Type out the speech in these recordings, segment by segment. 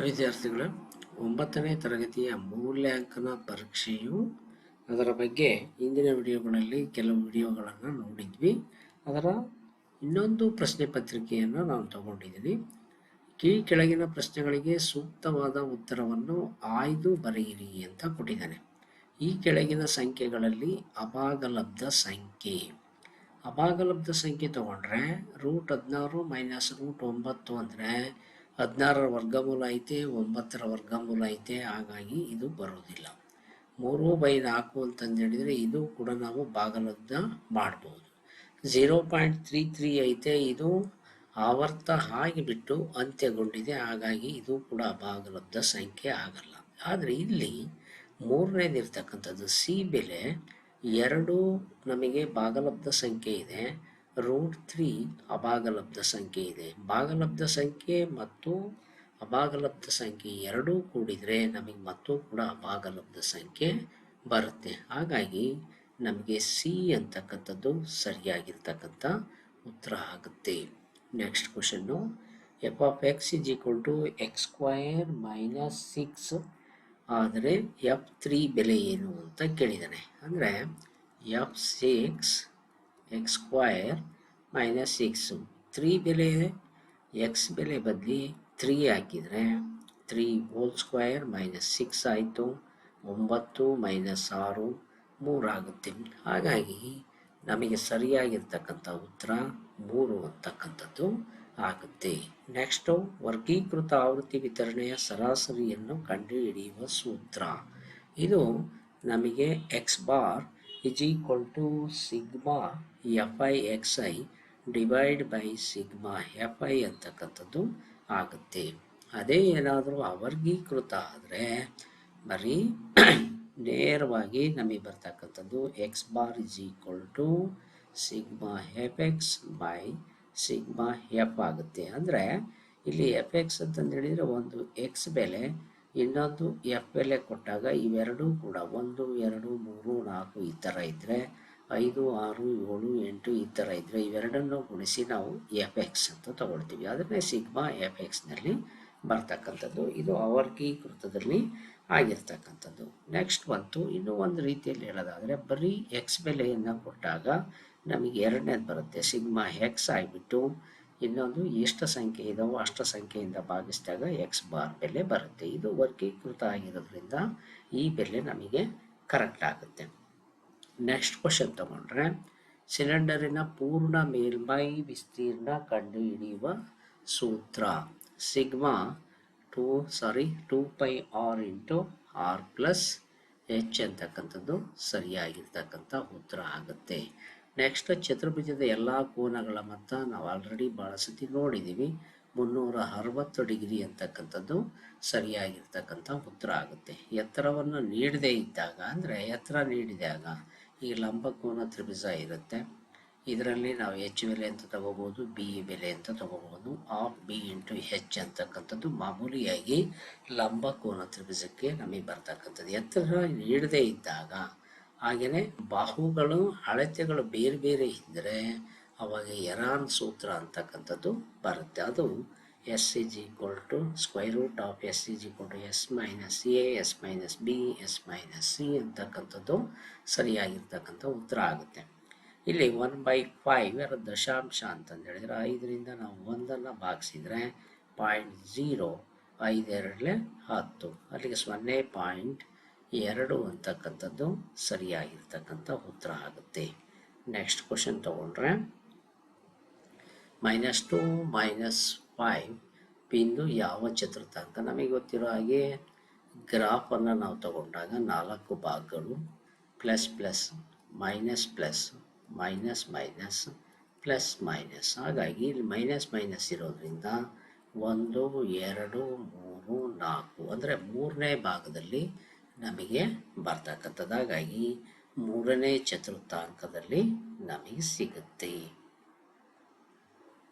ವಿದ್ಯಾರ್ಥಿಗಳು ಒಂಬತ್ತನೇ ತರಗತಿಯ ಮೌಲ್ಯಾಂಕನ ಪರೀಕ್ಷೆಯು ಅದರ ಬಗ್ಗೆ ಹಿಂದಿನ ವಿಡಿಯೋಗಳಲ್ಲಿ ಕೆಲವು ವಿಡಿಯೋಗಳನ್ನು ನೋಡಿದ್ವಿ. ಅದರ ಇನ್ನೊಂದು ಪ್ರಶ್ನೆ ಪತ್ರಿಕೆಯನ್ನು ನಾನು ತಗೊಂಡಿದ್ದೀನಿ ಈ ಕೆಳಗಿನ ಪ್ರಶ್ನೆಗಳಿಗೆ ಸೂಕ್ತವಾದ ಉತ್ತರವನ್ನು ಆಯ್ದು ಬರೆಯಿರಿ ಅಂತ ಕೊಟ್ಟಿದ್ದಾನೆ. ಈ ಕೆಳಗಿನ ಸಂಖ್ಯೆಗಳಲ್ಲಿ ಅಭಾಗಲಬ್ಧ ಸಂಖ್ಯೆ. ಅಭಾಗಲಬ್ಧ ಸಂಖ್ಯೆ ತಗೊಂಡ್ರೆ ರೂಟ್ ಹದಿನಾರು ಮೈನಸ್ ರೂಟ್ ಒಂಬತ್ತು ಅಂದರೆ ಹದಿನಾರರ ವರ್ಗಮೂಲ ಐತೆ, ಒಂಬತ್ತರ ವರ್ಗಮೂಲ ಐತೆ, ಹಾಗಾಗಿ ಇದು ಬರೋದಿಲ್ಲ. ಮೂರು ಬೈ ನಾಲ್ಕು ಅಂತಂದು ಹೇಳಿದರೆ ಇದು ಕೂಡ ನಾವು ಭಾಗಲಬ್ಧ ಮಾಡ್ಬೋದು. ಝೀರೋ ಪಾಯಿಂಟ್ ತ್ರೀ ತ್ರೀ ಐತೆ, ಇದು ಆವರ್ತ ಆಗಿಬಿಟ್ಟು ಅಂತ್ಯಗೊಂಡಿದೆ, ಹಾಗಾಗಿ ಇದು ಕೂಡ ಭಾಗಲಬ್ಧ ಸಂಖ್ಯೆ ಆಗಲ್ಲ. ಆದರೆ ಇಲ್ಲಿ ಮೂರನೇದಿರ್ತಕ್ಕಂಥದ್ದು, ಸಿ ಬೆಲೆ ಎರಡು ನಮಗೆ ಭಾಗಲಬ್ಧ ಸಂಖ್ಯೆ ಇದೆ. ರೂಟ್ ತ್ರೀ ಅಭಾಗಲಬ್ಧ ಸಂಖ್ಯೆ ಇದೆ. ಭಾಗಲಬ್ಧ ಸಂಖ್ಯೆ ಮತ್ತು ಅಭಾಗಲಬ್ಧ ಸಂಖ್ಯೆ ಎರಡೂ ಕೂಡಿದರೆ ನಮಗೆ ಮತ್ತೂ ಕೂಡ ಅಭಾಗಲಬ್ಧ ಸಂಖ್ಯೆ ಬರುತ್ತೆ. ಹಾಗಾಗಿ ನಮಗೆ ಸಿ ಅಂತಕ್ಕಂಥದ್ದು ಸರಿಯಾಗಿರ್ತಕ್ಕಂಥ ಉತ್ತರ ಆಗುತ್ತೆ. Next question f of x is equal to x square minus six ಆದರೆ ಎಫ್ ತ್ರೀ ಬೆಲೆ ಏನು ಅಂತ ಕೇಳಿದ್ದಾನೆ ಅಂದರೆ f six x square minus six three ಬೆಲೆ ಎಕ್ಸ್ ಬೆಲೆ ಬದಲಿ ತ್ರೀ ಹಾಕಿದರೆ three whole square minus six ಆಯಿತು. ಒಂಬತ್ತು ಮೈನಸ್ ಆರು ಮೂರಾಗುತ್ತೆ ಹಾಗಾಗಿ ನಮಗೆ ಸರಿಯಾಗಿರ್ತಕ್ಕಂಥ ಉತ್ತರ ಮೂರು ಅಂತಕ್ಕಂಥದ್ದು ಆಗುತ್ತೆ. ನೆಕ್ಸ್ಟು ವರ್ಗೀಕೃತ ಆವೃತ್ತಿ ವಿತರಣೆಯ ಸರಾಸರಿಯನ್ನು ಕಂಡುಹಿಡಿಯುವ ಸೂತ್ರ. ಇದು ನಮಗೆ x bar is equal to sigma f i x i divide by sigma f i ಅಂತಕ್ಕಂಥದ್ದು ಆಗುತ್ತೆ. ಅದೇ ಏನಾದರೂ ಅವರ್ಗೀಕೃತ ಆದರೆ ಬರೀ ನೇರವಾಗಿ ನಮಗೆ ಬರ್ತಕ್ಕಂಥದ್ದು x bar is equal to sigma f x by sigma f ಆಗುತ್ತೆ. ಅಂದರೆ ಇಲ್ಲಿ ಎಫ್ ಎಕ್ಸ್ ಅಂತಂದು ಹೇಳಿದರೆ ಒಂದು ಎಕ್ಸ್ ಬೆಲೆ, ಇನ್ನೊಂದು ಎಫ್ ಬೆಲೆ ಕೊಟ್ಟಾಗ ಇವೆರಡೂ ಕೂಡ ಒಂದು, ಎರಡು, ಮೂರು, ನಾಲ್ಕು ಈ ಥರ ಇದ್ದರೆ ಐದು, ಆರು, ಏಳು, ಎಂಟು ಈ ಥರ ಇದ್ದರೆ ಇವೆರಡನ್ನು ಗುಣಿಸಿ ನಾವು ಎಫ್ ಎಕ್ಸ್ ಅಂತ ತಗೊಳ್ತೀವಿ. ಅದನ್ನೇ ಸಿಗ್ಮಾ ಎಫ್ ಎಕ್ಸ್ನಲ್ಲಿ ಬರ್ತಕ್ಕಂಥದ್ದು. ಇದು ಅವರ್ಗೀಕೃತದಲ್ಲಿ ಆಗಿರ್ತಕ್ಕಂಥದ್ದು. ನೆಕ್ಸ್ಟ್ ಬಂತು. ಇನ್ನೂ ಒಂದು ರೀತಿಯಲ್ಲಿ ಹೇಳೋದಾದರೆ, ಬರೀ ಎಕ್ಸ್ ಬೆಲೆಯನ್ನು ಕೊಟ್ಟಾಗ ನಮಗೆ ಎರಡನೇದು ಬರುತ್ತೆ. ಸಿಗ್ಮಾ ಎಕ್ಸ್ ಆಗಿಬಿಟ್ಟು ಇನ್ನೊಂದು ಎಷ್ಟು ಸಂಖ್ಯೆ ಇದಾವೋ ಅಷ್ಟು ಸಂಖ್ಯೆಯಿಂದ ಭಾಗಿಸಿದಾಗ ಎಕ್ಸ್ ಬಾರ್ ಬೆಲೆ ಬರುತ್ತೆ. ಇದು ವರ್ಗೀಕೃತ ಆಗಿರೋದ್ರಿಂದ ಈ ಬೆಲೆ ನಮಗೆ ಕರೆಕ್ಟ್ ಆಗುತ್ತೆ. ನೆಕ್ಸ್ಟ್ ಕ್ವಶನ್ ತಗೊಂಡ್ರೆ ಸಿಲಿಂಡರಿನ ಪೂರ್ಣ ಮೇಲ್ಮೈ ವಿಸ್ತೀರ್ಣ ಕಂಡುಹಿಡಿಯುವ ಸೂತ್ರ. Sigma two sorry two pi r into r plus h ಅಂತಕ್ಕಂಥದ್ದು ಸರಿಯಾಗಿರ್ತಕ್ಕಂಥ ಉತ್ತರ ಆಗುತ್ತೆ. ನೆಕ್ಸ್ಟ್ ಚತುರ್ಭುಜದ ಎಲ್ಲ ಕೋನಗಳ ಮೊತ್ತ ನಾವು ಆಲ್ರೆಡಿ ಭಾಳ ಸತಿ ನೋಡಿದ್ದೀವಿ ಮುನ್ನೂರ ಅರವತ್ತು ಡಿಗ್ರಿ ಅಂತಕ್ಕಂಥದ್ದು ಸರಿಯಾಗಿರ್ತಕ್ಕಂಥ ಉತ್ತರ ಆಗುತ್ತೆ. ಎತ್ತರವನ್ನು ನೀಡದೇ ಇದ್ದಾಗ, ಅಂದರೆ ಎತ್ತರ ನೀಡಿದಾಗ ಈ ಲಂಬಕೋನ ತ್ರಿಭುಜ ಇರುತ್ತೆ. ಇದರಲ್ಲಿ ನಾವು ಎಚ್ ಬೆಲೆ ಅಂತ ತಗೋಬೋದು ಬಿ ಬೆಲೆ ಅಂತ ತಗೋಬೋದು ಆಫ್ ಬಿ ಇಂಟು ಹೆಚ್ ಅಂತಕ್ಕಂಥದ್ದು ಮಾಮೂಲಿಯಾಗಿ ಲಂಬಕೋನ ತ್ರಿಭುಜಕ್ಕೆ ನಮಗೆ ಬರ್ತಕ್ಕಂಥದ್ದು. ಎತ್ತರ ನೀಡದೇ ಇದ್ದಾಗ ಹಾಗೆಯೇ ಬಾಹುಗಳು, ಅಳತೆಗಳು ಬೇರೆ ಬೇರೆ ಇದ್ದರೆ ಅವಾಗ ಎರಾನ್ ಸೂತ್ರ ಅಂತಕ್ಕಂಥದ್ದು ಬರುತ್ತೆ. ಅದು s is equal to square root of s is equal to s minus a s minus b s minus c ಅಂತಕ್ಕಂಥದ್ದು ಸರಿಯಾಗಿರ್ತಕ್ಕಂಥ ಉತ್ತರ ಆಗುತ್ತೆ. ಇಲ್ಲಿ ಒನ್ ಬೈ ಫೈವ್ ಅದರ ದಶಾಂಶ ಅಂತಂದು ಹೇಳಿದ್ರೆ ಐದರಿಂದ ನಾವು ಒಂದನ್ನು ಭಾಗಿಸಿದರೆ ಪಾಯಿಂಟ್ ಝೀರೋ ಐದೆರಡಲೆ ಹತ್ತು. ಅಲ್ಲಿಗೆ ಸೊನ್ನೆ ಪಾಯಿಂಟ್ ಎರಡು ಅಂತಕ್ಕಂಥದ್ದು ಸರಿಯಾಗಿರ್ತಕ್ಕಂಥ ಉತ್ತರ ಆಗುತ್ತೆ. ನೆಕ್ಸ್ಟ್ ಕ್ವಶನ್ ತಗೊಂಡ್ರೆ ಮೈನಸ್ ಟು ಮೈನಸ್ ಫೈವ್ ಬಿಂದು ಯಾವ ಚತುರ್ಥಾಂಕ? ನಮಗೆ ಗೊತ್ತಿರೋ ಹಾಗೆ ಗ್ರಾಫನ್ನು ನಾವು ತಗೊಂಡಾಗ ನಾಲ್ಕು ಭಾಗಗಳು plus plus minus plus minus minus plus minus ಹಾಗಾಗಿ ಇಲ್ಲಿ ಮೈನಸ್ ಮೈನಸ್ ಇರೋದ್ರಿಂದ ಒಂದು, ಎರಡು, ಮೂರು, ನಾಲ್ಕು ಅಂದರೆ ಮೂರನೇ ಭಾಗದಲ್ಲಿ ನಮಗೆ ಬರ್ತಕ್ಕಂಥದ್ದು. ಹಾಗಾಗಿ ಮೂರನೇ ಚತುರ್ಥಾಂಕದಲ್ಲಿ ನಮಗೆ ಸಿಗುತ್ತೆ.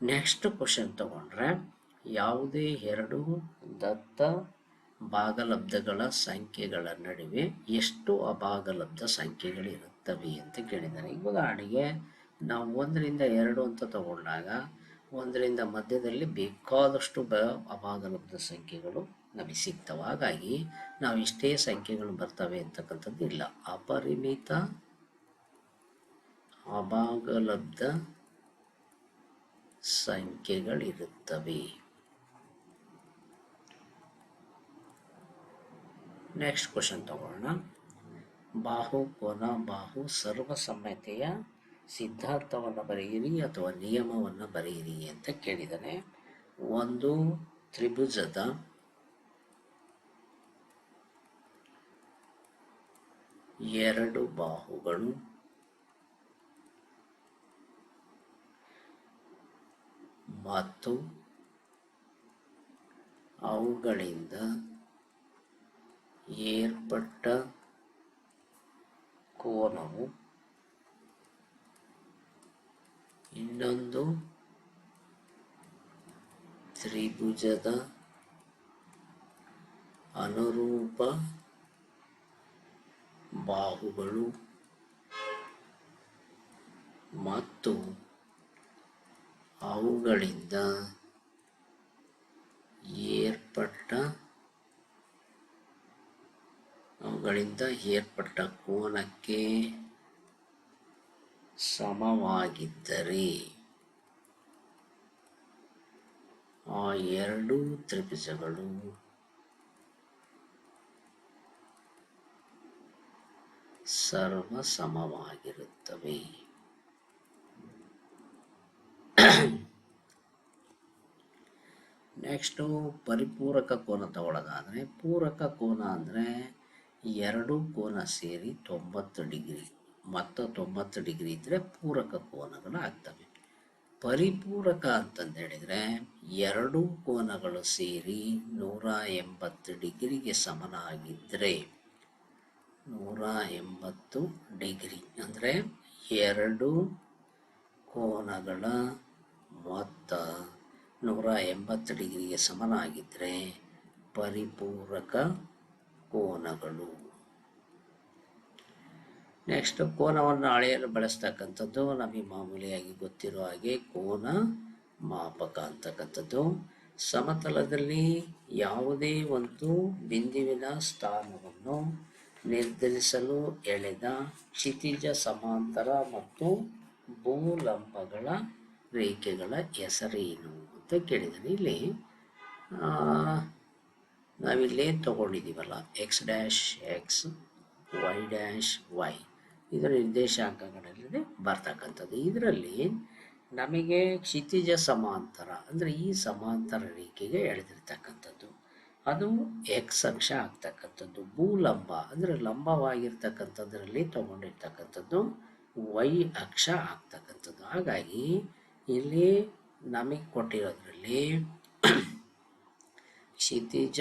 ನೆಕ್ಸ್ಟ್ ಕ್ವಶನ್ ತಗೊಂಡ್ರೆ, ಯಾವುದೇ ಎರಡು ದತ್ತ ಭಾಗಲಬ್ಧಗಳ ಸಂಖ್ಯೆಗಳ ನಡುವೆ ಎಷ್ಟು ಅಭಾಗಲಬ್ಧ ಸಂಖ್ಯೆಗಳಿರುತ್ತವೆ ಅಂತ ಕೇಳಿದ್ದಾರೆ. ಉದಾಹರಣೆಗೆ, ನಾವು ಒಂದರಿಂದ ಎರಡು ಅಂತ ತಗೊಂಡಾಗ, ಒಂದರಿಂದ ಮಧ್ಯದಲ್ಲಿ ಬೇಕಾದಷ್ಟು ಬ ಅಭಾಗಲಬ್ಧ ಸಂಖ್ಯೆಗಳು ನಮಗೆ ಸಿಗ್ತವೆ. ಹಾಗಾಗಿ ನಾವು ಇಷ್ಟೇ ಸಂಖ್ಯೆಗಳು ಬರ್ತವೆ ಅಂತಕ್ಕಂಥದ್ದು ಇಲ್ಲ. ಅಪರಿಮಿತ ಅಭಾಗಲಬ್ಧ ಸಂಖ್ಯೆಗಳಿರುತ್ತವೆ. ನೆಕ್ಸ್ಟ್ ಕ್ವಶನ್ ತಗೊಳ್ಳೋಣ ಬಾಹು ಕೋನ ಬಾಹು ಸರ್ವಸಮ್ಮತೆಯ ಸಿದ್ಧಾಂತವನ್ನು ಬರೆಯಿರಿ ಅಥವಾ ನಿಯಮವನ್ನು ಬರೆಯಿರಿ ಅಂತ ಕೇಳಿದರೆ ಒಂದು, ತ್ರಿಭುಜದ ಎರಡು ಬಾಹುಗಳು ಮತ್ತು ಅವುಗಳಿಂದ ಏರ್ಪಟ್ಟ ಕೋನವು ಇನ್ನೊಂದು ತ್ರಿಭುಜದ ಅನುರೂಪ ಬಾಹುಗಳು ಮತ್ತು ಅವುಗಳಿಂದ ಏರ್ಪಟ್ಟ ಅವುಗಳಿಂದ ಏರ್ಪಟ್ಟ ಕೋನಕ್ಕೆ ಸಮವಾಗಿದ್ದರೆ ಆ ಎರಡೂ ತ್ರಿಭುಜಗಳು ಸರ್ವ ಸಮವಾಗಿರುತ್ತವೆ ನೆಕ್ಸ್ಟು ಪರಿಪೂರಕ ಕೋನ ತಗೊಳ್ಳೋದಾದರೆ ಪೂರಕ ಕೋನ ಅಂದರೆ ಎರಡು ಕೋನ ಸೇರಿ ತೊಂಬತ್ತು ಡಿಗ್ರಿ, ಮತ್ತು ತೊಂಬತ್ತು ಡಿಗ್ರಿ ಇದ್ದರೆ ಪೂರಕ ಕೋನಗಳು ಆಗ್ತವೆ. ಪರಿಪೂರಕ ಅಂತಂದು ಹೇಳಿದರೆ ಎರಡು ಕೋನಗಳು ಸೇರಿ ನೂರ ಎಂಬತ್ತು ಡಿಗ್ರಿಗೆ ಸಮನಾಗಿದ್ದರೆ ನೂರ ಎಂಬತ್ತು ಡಿಗ್ರಿ ಅಂದರೆ ಎರಡು ಕೋನಗಳ ಮೊತ್ತ ನೂರ ಎಂಬತ್ತು ಡಿಗ್ರಿಗೆ ಸಮನಾಗಿದ್ದರೆ ಪರಿಪೂರಕ ಕೋನಗಳು. ನೆಕ್ಸ್ಟ್ ಕೋನವನ್ನು ಅಳೆಯಲು ಬಳಸ್ತಕ್ಕಂಥದ್ದು ನಮಗೆ ಮಾಮೂಲಿಯಾಗಿ ಗೊತ್ತಿರೋ ಹಾಗೆ ಕೋನ ಮಾಪಕ ಅಂತಕ್ಕಂಥದ್ದು. ಸಮತಲದಲ್ಲಿ ಯಾವುದೇ ಒಂದು ಬಿಂದುವಿನ ಸ್ಥಾನವನ್ನು ನಿರ್ಧರಿಸಲು ಎಳೆದ ಕ್ಷಿತಿಜ ಸಮಾಂತರ ಮತ್ತು ಭೂಲಂಬಗಳ ರೇಖೆಗಳ ಹೆಸರೇನು? ಅಂತ ಕೇಳಿದ್ದಾನೆ. ಇಲ್ಲಿ ನಾವಿಲ್ಲೇ ತಗೊಂಡಿದ್ದೀವಲ್ಲ x dash x y dash y ಇದರ ನಿರ್ದೇಶಾಂಕಗಳಲ್ಲಿ ಬರ್ತಕ್ಕಂಥದ್ದು. ಇದರಲ್ಲಿ ನಮಗೆ ಕ್ಷಿತಿಜ ಸಮಾಂತರ, ಅಂದರೆ ಈ ಸಮಾಂತರ ರೇಖೆಗೆ ಎಳೆದಿರ್ತಕ್ಕಂಥದ್ದು. ಅದು ಎಕ್ಸ್ ಅಕ್ಷ ಆಗ್ತಕ್ಕಂಥದ್ದು. ಭೂಲಂಬ, ಅಂದರೆ ಲಂಬವಾಗಿರ್ತಕ್ಕಂಥದ್ರಲ್ಲಿ ತಗೊಂಡಿರ್ತಕ್ಕಂಥದ್ದು ವೈ ಅಕ್ಷ ಆಗ್ತಕ್ಕಂಥದ್ದು. ಹಾಗಾಗಿ, ಇಲ್ಲಿ ನಮಗೆ ಕೊಟ್ಟಿರೋದ್ರಲ್ಲಿ ಕ್ಷಿತಿಜ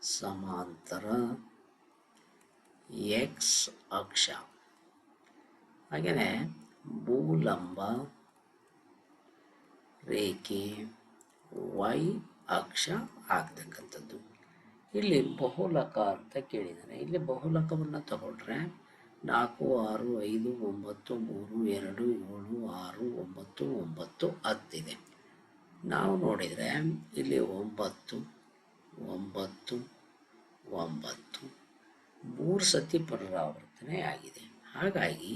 ಸಮಾಂತರ ಎಕ್ಸ್ ಅಕ್ಷ. ಹಾಗೆಯೇ ಭೂಲಂಬ ರೇಖೆ ವೈ ಅಕ್ಷ ಆಗ್ತಕ್ಕಂಥದ್ದು. ಇಲ್ಲಿ ಬಹುಲಕ ಅಂತ ಕೇಳಿದ್ದಾರೆ ಇಲ್ಲಿ ಬಹುಲಕವನ್ನು ತಗೊಂಡ್ರೆ ನಾಲ್ಕು, ಆರು, ಐದು, ಒಂಬತ್ತು, ಮೂರು, ಎರಡು, ಏಳು, ಆರು, ಒಂಬತ್ತು ಒಂಬತ್ತು ಹತ್ತಿದೆ. ನಾವು ನೋಡಿದರೆ ಇಲ್ಲಿ ಒಂಬತ್ತು ಒಂಬತ್ತು ಒಂಬತ್ತು, ಮೂರು ಸತಿ ಪುನರಾವರ್ತನೆ ಆಗಿದೆ. ಹಾಗಾಗಿ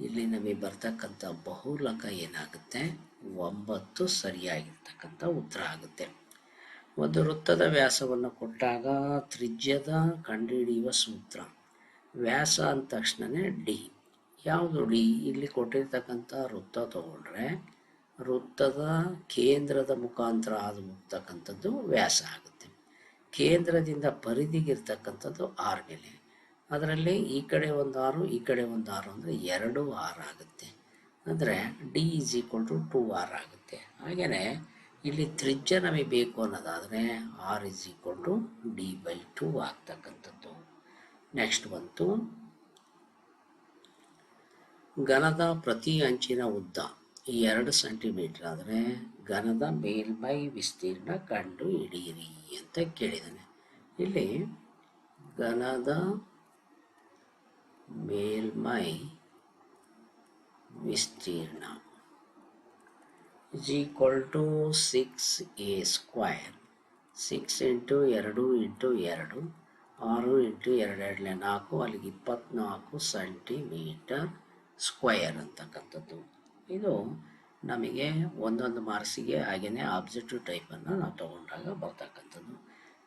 ಇಲ್ಲಿ ನಮಗೆ ಬರ್ತಕ್ಕಂಥ ಬಹುಲಕ ಏನಾಗುತ್ತೆ? ಒಂಬತ್ತು ಸರಿಯಾಗಿರ್ತಕ್ಕಂಥ ಉತ್ತರ ಆಗುತ್ತೆ. ಒಂದು ವೃತ್ತದ ವ್ಯಾಸವನ್ನು ಕೊಟ್ಟಾಗ ತ್ರಿಜ್ಯದ ಕಂಡುಹಿಡಿಯುವ ಸೂತ್ರ. ವ್ಯಾಸ ಅಂದ ತಕ್ಷಣವೇ ಡಿ. ಯಾವುದು ಡಿ? ಇಲ್ಲಿ ಕೊಟ್ಟಿರ್ತಕ್ಕಂಥ ವೃತ್ತ ತಗೊಂಡ್ರೆ ವೃತ್ತದ ಕೇಂದ್ರದ ಮುಖಾಂತರ ಹಾದು ಹೋಗ್ತಕ್ಕಂಥದ್ದು ವ್ಯಾಸ ಆಗುತ್ತೆ. ಕೇಂದ್ರದಿಂದ ಪರಿಧಿಗಿರ್ತಕ್ಕಂಥದ್ದು ಆರ್ಗೆಲೆ. ಅದರಲ್ಲಿ ಈ ಕಡೆ ಒಂದು ಆರು, ಈ ಕಡೆ ಒಂದು ಆರು ಅಂದರೆ ಎರಡು ಆರ್ ಆಗುತ್ತೆ. ಅಂದರೆ d is equal to two r ಆಗುತ್ತೆ. ಹಾಗೆಯೇ ಇಲ್ಲಿ ತ್ರಿಜ್ಯ ನಮಗೆ ಬೇಕು ಅನ್ನೋದಾದರೆ r is equal to d by two ಆಗ್ತಕ್ಕಂಥದ್ದು. ನೆಕ್ಸ್ಟ್ ಬಂತು ಘನದ ಪ್ರತಿ ಅಂಚಿನ ಉದ್ದ ಎರಡು ಸೆಂಟಿಮೀಟರ್ ಆದರೆ ಘನದ ಮೇಲ್ಮೈ ವಿಸ್ತೀರ್ಣ ಕಂಡು ಹಿಡಿಯಿರಿ ಅಂತ ಕೇಳಿದ್ದಾನೆ ಇಲ್ಲಿ ಘನದ ಮೇಲ್ಮೈ ವಿಸ್ತೀರ್ಣ is equal to six a square six into ಎರಡು ಇಂಟು ಎರಡು. ಆರು ಇಂಟು ಎರಡು ಎರಡಲೆ ನಾಲ್ಕು, ಅಲ್ಲಿಗೆ ಇಪ್ಪತ್ತ್ನಾಲ್ಕು ಸೆಂಟಿಮೀಟರ್ ಸ್ಕ್ವಯರ್ ಅಂತಕ್ಕಂಥದ್ದು. ಇದು ನಮಗೆ ಒಂದೊಂದು ಮಾರ್ಕ್ಸಿಗೆ ಹಾಗೆಯೇ ಆಬ್ಜೆಕ್ಟಿವ್ ಟೈಪನ್ನು ನಾವು ತಗೊಂಡಾಗ ಬರ್ತಕ್ಕಂಥದ್ದು.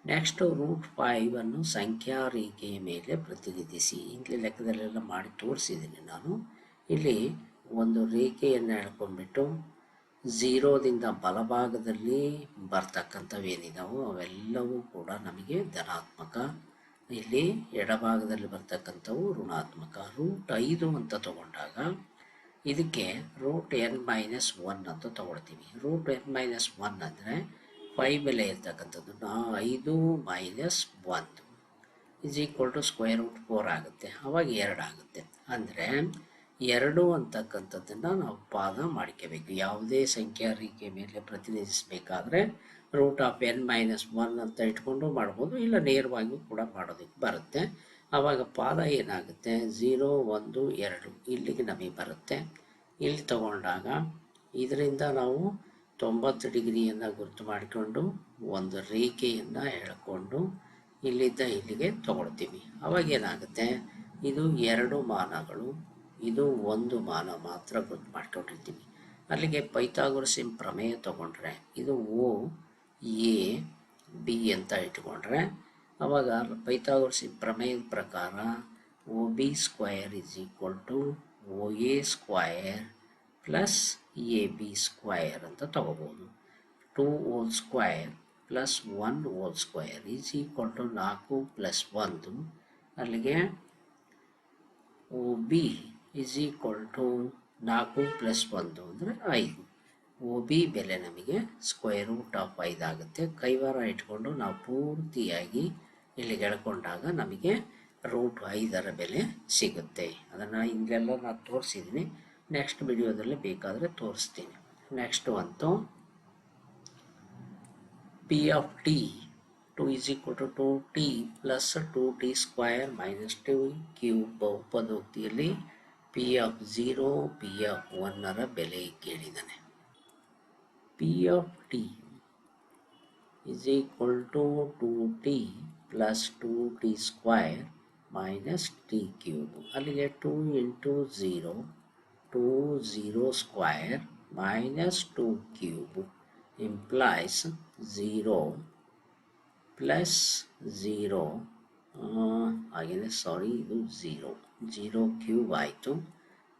ನೆಕ್ಸ್ಟ್ ರೂಟ್ ಫೈವನ್ನು ಸಂಖ್ಯಾ ರೇಖೆಯ ಮೇಲೆ ಪ್ರತಿನಿಧಿಸಿ. ಇಲ್ಲಿ ಲೆಕ್ಕದಲ್ಲೆಲ್ಲ ಮಾಡಿ ತೋರಿಸಿದ್ದೀನಿ ನಾನು. ಇಲ್ಲಿ ಒಂದು ರೇಖೆಯನ್ನು ಎಳ್ಕೊಂಡ್ಬಿಟ್ಟು ಝೀರೋದಿಂದ ಬಲಭಾಗದಲ್ಲಿ ಬರ್ತಕ್ಕಂಥವೇನಿದಾವೋ ಅವೆಲ್ಲವೂ ಕೂಡ ನಮಗೆ ಧನಾತ್ಮಕ ಇಲ್ಲಿ ಎಡಭಾಗದಲ್ಲಿ ಬರ್ತಕ್ಕಂಥವು ಋಣಾತ್ಮಕ ರೂಟ್ ಐದು ಅಂತ ತಗೊಂಡಾಗ ಇದಕ್ಕೆ ರೂಟ್ ಎನ್ ಮೈನಸ್ ಒನ್ ಅಂತ ತಗೊಳ್ತೀವಿ. ರೂಟ್ ಎನ್ ಮೈನಸ್ ಒನ್ ಅಂದರೆ ಫೈ ಬೆಲೆ ಇರ್ತಕ್ಕಂಥದ್ದು. ಐದು ಮೈನಸ್ ಒಂದು is equal to square root four ಆಗುತ್ತೆ. ಅವಾಗ ಎರಡು ಆಗುತ್ತೆ. ಅಂದರೆ ಎರಡು ಅಂತಕ್ಕಂಥದ್ದನ್ನು ನಾವು ಪಾದ ಮಾಡ್ಕೋಬೇಕು. ಯಾವುದೇ ಸಂಖ್ಯಾ ರೇಖೆ ಮೇಲೆ ಪ್ರತಿನಿಧಿಸಬೇಕಾದ್ರೆ root of n minus one ಅಂತ ಇಟ್ಕೊಂಡು ಮಾಡ್ಬೋದು. ಇಲ್ಲ ನೇರವಾಗಿಯೂ ಕೂಡ ಮಾಡೋದಕ್ಕೆ ಬರುತ್ತೆ. ಆವಾಗ ಪಾದ ಏನಾಗುತ್ತೆ? ಝೀರೋ ಒಂದು, ಎರಡು ಇಲ್ಲಿಗೆ ನಮಗೆ ಬರುತ್ತೆ. ಇಲ್ಲಿ ತಗೊಂಡಾಗ ಇದರಿಂದ ನಾವು ತೊಂಬತ್ತು ಡಿಗ್ರಿಯನ್ನು ಗುರುತು ಮಾಡಿಕೊಂಡು ಒಂದು ರೇಖೆಯನ್ನು ಎಳ್ಕೊಂಡು ಇಲ್ಲಿದ್ದ ಇಲ್ಲಿಗೆ ತಗೊಳ್ತೀವಿ. ಅವಾಗ ಏನಾಗುತ್ತೆ? ಇದು ಎರಡು ಮಾನಗಳು, ಇದು ಒಂದು ಮಾನ ಮಾತ್ರ ಗುರುತು ಮಾಡ್ಕೊಂಡಿರ್ತೀವಿ. ಅಲ್ಲಿಗೆ ಪೈಥಾಗೊರಸಿನ್ ಪ್ರಮೇಯ ತಗೊಂಡ್ರೆ ಇದು ಓ ಎ, ಬಿ ಅಂತ ಇಟ್ಕೊಂಡ್ರೆ ಅವಾಗ ಪೈಥಾಗೋರ್ಸಿ ಪ್ರಮೇಯದ ಪ್ರಕಾರ O B square is equal to O A square plus A B square ಅಂತ ತಗೋಬೋದು. Two whole square plus one whole square is equal to ನಾಲ್ಕು ಪ್ಲಸ್ ಒಂದು. ಅಲ್ಲಿಗೆ O B is equal to ನಾಲ್ಕು ಪ್ಲಸ್ ಒಂದು ಅಂದರೆ ಐದು. ಓ ಬಿ ಬೆಲೆ ನಮಗೆ ಸ್ಕ್ವೇರ್ ರೂಟ್ ಆಫ್ ಐದು ಆಗುತ್ತೆ. ಕೈವಾರ ಇಟ್ಕೊಂಡು ನಾವು ಪೂರ್ತಿಯಾಗಿ ಇಲ್ಲಿ ಗೆಳ್ಕೊಂಡಾಗ ನಮಗೆ ರೂಟ್ ಐದರ ಬೆಲೆ ಸಿಗುತ್ತೆ. ಅದನ್ನು ಹಿಂಗೆಲ್ಲ ನಾನು ತೋರಿಸಿದ್ದೀನಿ ನೆಕ್ಸ್ಟ್ ವಿಡಿಯೋದಲ್ಲಿ ಬೇಕಾದರೆ ತೋರಿಸ್ತೀನಿ. ನೆಕ್ಸ್ಟ್ ಅಂತೂ p of t two is equal to two t plus two t square minus two cube ಬಹುಪದೋಕ್ತಿಯಲ್ಲಿ p of zero p of ಒನ್ನರ ಬೆಲೆ ಕೇಳಿದ್ದಾನೆ. P of t is equal to 2t plus 2t square minus t cube. ಅಲ್ಲಿಗೆ 2 into zero two zero square minus two cube implies zero plus zero ಹಾಗೆಯೇ sorry ಇದು zero zero cube ಆಯಿತು.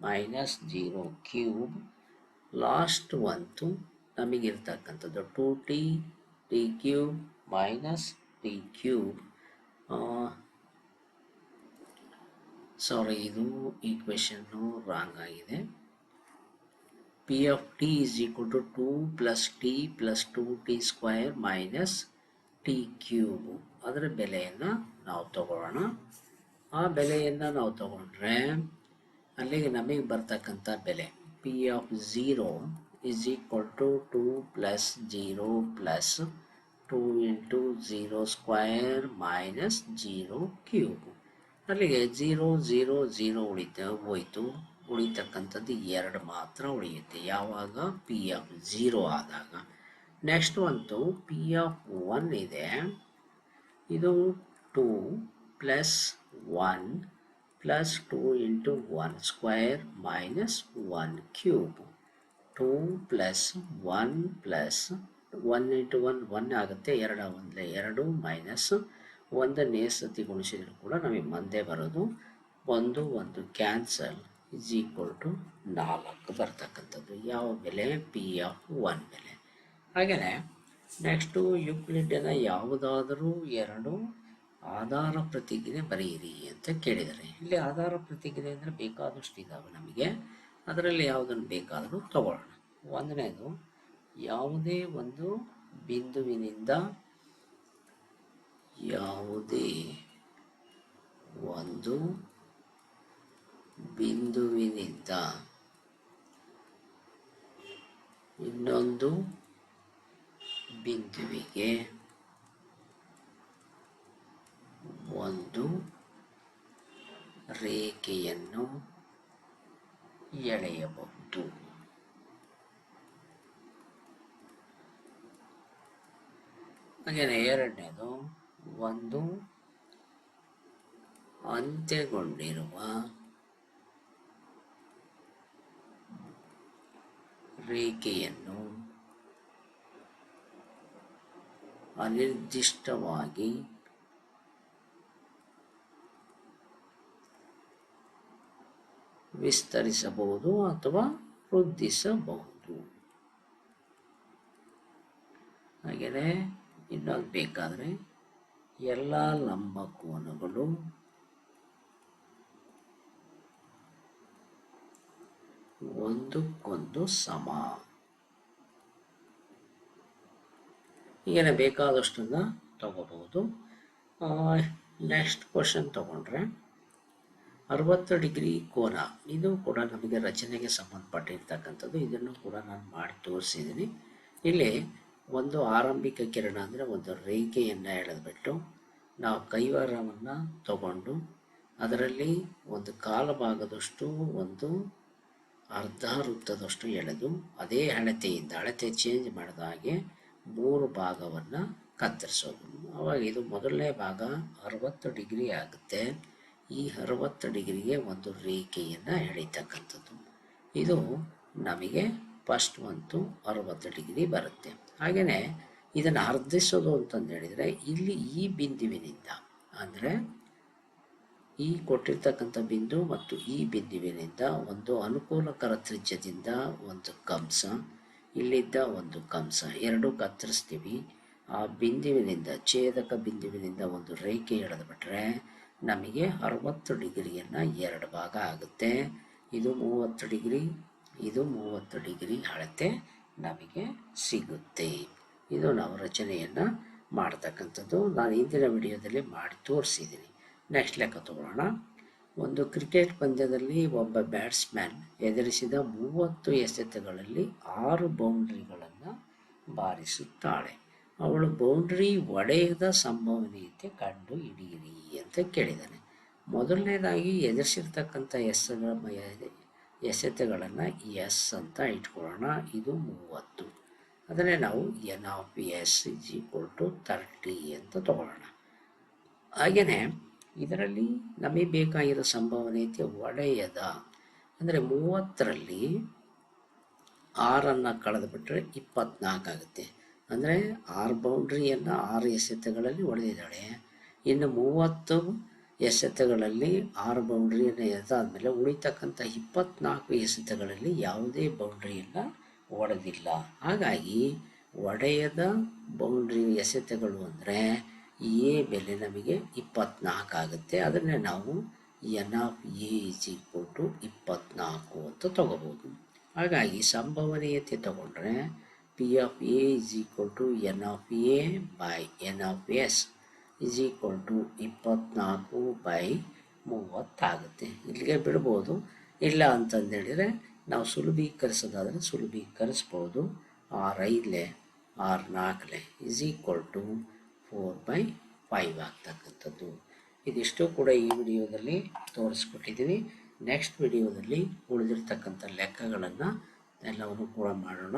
Minus zero cube last ಒಂತು ನಮಗಿರ್ತಕ್ಕಂಥದ್ದು. Two t t cube minus t cube sorry ಇದು equation wrong ಆಗಿದೆ. P f t is equal to two plus t plus two t square minus t cube ಅದರ ಬೆಲೆಯನ್ನು ನಾವು ತಗೊಳ್ಳೋಣ. ಆ ಬೆಲೆಯನ್ನು ನಾವು ತಗೊಂಡ್ರೆ ಅಲ್ಲಿಗೆ ನಮಗೆ ಬರ್ತಕ್ಕಂಥ ಬೆಲೆ p of zero is equal to 2 plus 0 plus 2 into 0 square minus 0 cube. ಅಲ್ಲಿಗೆ ಜೀರೋ ಜೀರೋ ಜೀರೋ ಉಳಿತ, ಹೋಯಿತು. ಉಳಿತಕ್ಕಂಥದ್ದು ಎರಡು ಮಾತ್ರ ಉಳಿಯುತ್ತೆ. ಯಾವಾಗ? ಪಿ ಆಫ್ ಜೀರೋ ಆದಾಗ. ನೆಕ್ಸ್ಟ್ ಒಂದು ಪಿ ಆಫ್ ಒನ್ ಇದೆ. ಇದು two plus one plus two into one square minus one cube two plus one plus one into one one ಆಗುತ್ತೆ. ಎರಡು ಒಂದಲೇ ಎರಡು ಮೈನಸ್ ಒಂದನೇ ಸತಿ ಗುಣಿಸಿದ್ರು ಕೂಡ ನಮಗೆ ಮುಂದೆ ಬರೋದು. ಒಂದು ಒಂದು ಕ್ಯಾನ್ಸಲ್ ಇಸ್ ಈಕ್ವಲ್ ಟು ನಾಲ್ಕು ಬರ್ತಕ್ಕಂಥದ್ದು. ಯಾವ ಬೆಲೆ? ಪಿ ಆಫ್ ಒನ್ ಬೆಲೆ. ಹಾಗೆಯೇ ನೆಕ್ಸ್ಟು ಯುಕ್ಲಿಡ್ನ ಯಾವುದಾದರೂ ಎರಡು ಆಧಾರ ಪ್ರತಿಜ್ಞೆ ಬರೆಯಿರಿ ಅಂತ ಕೇಳಿದ್ದಾರೆ. ಇಲ್ಲಿ ಆಧಾರ ಪ್ರತಿಜ್ಞೆ ಅಂದರೆ ಬೇಕಾದಷ್ಟು ಇದ್ದಾವೆ ನಮಗೆ. ಅದರಲ್ಲಿ ಯಾವುದನ್ನು ಬೇಕಾದರೂ ತಗೊಳ್ಳೋಣ. ಒಂದನೇದು, ಯಾವುದೇ ಒಂದು ಬಿಂದುವಿನಿಂದ ಯಾವುದೇ ಒಂದು ಬಿಂದುವಿನಿಂದ ಇನ್ನೊಂದು ಬಿಂದುವಿಗೆ ಒಂದು ರೇಖೆಯನ್ನು ಎಳೆಯಬಹುದು. ಹಾಗೆಯೇ ಎರಡನೇದು ಒಂದು ಅಂತ್ಯಗೊಂಡಿರುವ ರೇಖೆಯನ್ನು ಅನಿರ್ದಿಷ್ಟವಾಗಿ ವಿಸ್ತರಿಸಬಹುದು ಅಥವಾ ವೃದ್ಧಿಸಬಹುದು. ಹಾಗೆಯೇ ಇನ್ನೊಂದು ಬೇಕಾದರೆ ಎಲ್ಲ ಲಂಬಕೋನಗಳು ಒಂದಕ್ಕೊಂದು ಸಮ. ಹೀಗೆ ಬೇಕಾದಷ್ಟನ್ನು ತಗೋಬಹುದು. ನೆಕ್ಸ್ಟ್ ಕ್ವಶನ್ ತಗೊಂಡ್ರೆ ಅರವತ್ತು ಡಿಗ್ರಿ ಕೋನ, ಇದು ಕೂಡ ನಮಗೆ ರಚನೆಗೆ ಸಂಬಂಧಪಟ್ಟಿರ್ತಕ್ಕಂಥದ್ದು. ಇದನ್ನು ಕೂಡ ನಾನು ಮಾಡಿ ತೋರಿಸಿದ್ದೀನಿ. ಇಲ್ಲಿ ಒಂದು ಆರಂಭಿಕ ಕಿರಣ ಅಂದರೆ ಒಂದು ರೇಖೆಯನ್ನು ಎಳೆದ್ಬಿಟ್ಟು ನಾವು ಕೈವಾರವನ್ನು ತಗೊಂಡು ಅದರಲ್ಲಿ ಒಂದು ಕಾಲ ಭಾಗದಷ್ಟು ಒಂದು ಅರ್ಧ ವೃತ್ತದಷ್ಟು ಎಳೆದು ಅದೇ ಅಳತೆಯಿಂದ, ಅಳತೆ ಚೇಂಜ್ ಮಾಡಿದ ಹಾಗೆ ಮೂರು ಭಾಗವನ್ನು ಕತ್ತರಿಸೋದು. ಅವಾಗ ಇದು ಮೊದಲನೇ ಭಾಗ ಅರವತ್ತು ಡಿಗ್ರಿ ಆಗುತ್ತೆ. ಈ ಅರವತ್ತು ಡಿಗ್ರಿಗೆ ಒಂದು ರೇಖೆಯನ್ನು ಎಳಿತಕ್ಕಂಥದ್ದು. ಇದು ನಮಗೆ ಫಸ್ಟ್ ಮಂತು ಅರವತ್ತು ಡಿಗ್ರಿ ಬರುತ್ತೆ. ಹಾಗೆಯೇ ಇದನ್ನು ಅರ್ಧಿಸೋದು ಅಂತಂದು ಹೇಳಿದರೆ ಇಲ್ಲಿ ಈ ಬಿಂದುವಿನಿಂದ ಅಂದರೆ ಈ ಕೊಟ್ಟಿರ್ತಕ್ಕಂಥ ಬಿಂದು ಮತ್ತು ಈ ಬಿಂದುವಿನಿಂದ ಒಂದು ಅನುಕೂಲಕರ ತ್ರಿಜ್ಯದಿಂದ ಒಂದು ಕಂಸ, ಇಲ್ಲಿದ್ದ ಒಂದು ಕಂಸ, ಎರಡು ಕತ್ತರಿಸ್ತೀವಿ. ಆ ಬಿಂದುವಿನಿಂದ, ಛೇದಕ ಬಿಂದುವಿನಿಂದ ಒಂದು ರೇಖೆ ಎಳೆದುಬಿಟ್ರೆ ನಮಗೆ ಅರವತ್ತು ಡಿಗ್ರಿಯನ್ನು ಎರಡು ಭಾಗ ಆಗುತ್ತೆ. ಇದು ಮೂವತ್ತು ಡಿಗ್ರಿ, ಇದು ಮೂವತ್ತು ಡಿಗ್ರಿ ಅಳತೆ ನಮಗೆ ಸಿಗುತ್ತೆ. ಇದು ನಾವು ರಚನೆಯನ್ನು ಮಾಡ್ತಕ್ಕಂಥದ್ದು. ನಾನು ಹಿಂದಿನ ವಿಡಿಯೋದಲ್ಲಿ ಮಾಡಿ ತೋರಿಸಿದ್ದೀನಿ. ನೆಕ್ಸ್ಟ್ ಲೆಕ್ಕ ತಗೊಳ್ಳೋಣ. ಒಂದು ಕ್ರಿಕೆಟ್ ಪಂದ್ಯದಲ್ಲಿ ಒಬ್ಬ ಬ್ಯಾಟ್ಸ್ಮ್ಯಾನ್ ಎದುರಿಸಿದ ಮೂವತ್ತು ಎಸೆತಗಳಲ್ಲಿ ಆರು ಬೌಂಡ್ರಿಗಳನ್ನು ಬಾರಿಸುತ್ತಾಳೆ. ಅವಳು ಬೌಂಡ್ರಿ ಒಡೆಯದ ಸಂಭವನೀಯತೆ ಕಂಡು ಹಿಡಿಯಿರಿ ಅಂತ ಕೇಳಿದ್ದಾನೆ ಮೊದಲನೇದಾಗಿ ಎದುರಿಸಿರ್ತಕ್ಕಂಥ ಎಸ್ಗಳ ಎಸೆತಗಳನ್ನು ಎಸ್ ಅಂತ ಇಟ್ಕೊಳ್ಳೋಣ. ಇದು ಮೂವತ್ತು. ಅದನ್ನೇ ನಾವು N of S is equal to thirty ಅಂತ ತಗೊಳ್ಳೋಣ. ಹಾಗೆಯೇ ಇದರಲ್ಲಿ ನಮಗೆ ಬೇಕಾಗಿರೋ ಸಂಭವನೀಯತೆ ಒಡೆಯದ. ಅಂದರೆ ಮೂವತ್ತರಲ್ಲಿ ಆರನ್ನು ಕಳೆದುಬಿಟ್ರೆ ಇಪ್ಪತ್ನಾಲ್ಕು ಆಗುತ್ತೆ. ಅಂದರೆ ಆರು ಬೌಂಡ್ರಿಯನ್ನು ಆರು ಎಸೆತಗಳಲ್ಲಿ ಹೊಡೆದಿದ್ದಾಳೆ ಇನ್ನು ಮೂವತ್ತು ಎಸೆತಗಳಲ್ಲಿ ಆರು ಬೌಂಡ್ರಿಯನ್ನು ಎದಾದಮೇಲೆ ಉಳಿತಕ್ಕಂಥ ಇಪ್ಪತ್ನಾಲ್ಕು ಎಸೆತಗಳಲ್ಲಿ ಯಾವುದೇ ಬೌಂಡ್ರಿಯನ್ನು ಹೊಡೆದಿಲ್ಲ ಹಾಗಾಗಿ ಒಡೆಯದ ಬೌಂಡ್ರಿ ಎಸೆತಗಳು ಅಂದರೆ ಎ ಬೆಲೆ ನಮಗೆ ಇಪ್ಪತ್ನಾಲ್ಕು ಆಗುತ್ತೆ. ಅದನ್ನೇ ನಾವು N of A is equal to ಇಪ್ಪತ್ನಾಲ್ಕು ಅಂತ ತಗೋಬೋದು. ಹಾಗಾಗಿ ಸಂಭವನೀಯತೆ ತಗೊಂಡ್ರೆ P of A is equal to N of A by N of S is equal to ಇಪ್ಪತ್ನಾಲ್ಕು ಬೈ ಮೂವತ್ತಾಗುತ್ತೆ. ಇಲ್ಲಿಗೆ ಬಿಡ್ಬೋದು. ಇಲ್ಲ ಅಂತಂದೇಳಿದರೆ ನಾವು ಸುಲಭೀಕರಿಸೋದಾದರೆ ಸುಲಭೀಕರಿಸ್ಬೋದು. ಆರ್ ಐದಲೆ, ಆರ್ ನಾಲ್ಕಲೆ is equal to four by five ಆಗ್ತಕ್ಕಂಥದ್ದು. ಇದಿಷ್ಟು ಕೂಡ ಈ ವಿಡಿಯೋದಲ್ಲಿ ತೋರಿಸ್ಕೊಟ್ಟಿದ್ದೀವಿ ನೆಕ್ಸ್ಟ್ ವಿಡಿಯೋದಲ್ಲಿ ಉಳಿದಿರ್ತಕ್ಕಂಥ ಲೆಕ್ಕಗಳನ್ನು ಎಲ್ಲವನ್ನು ಕೂಡ ಮಾಡೋಣ.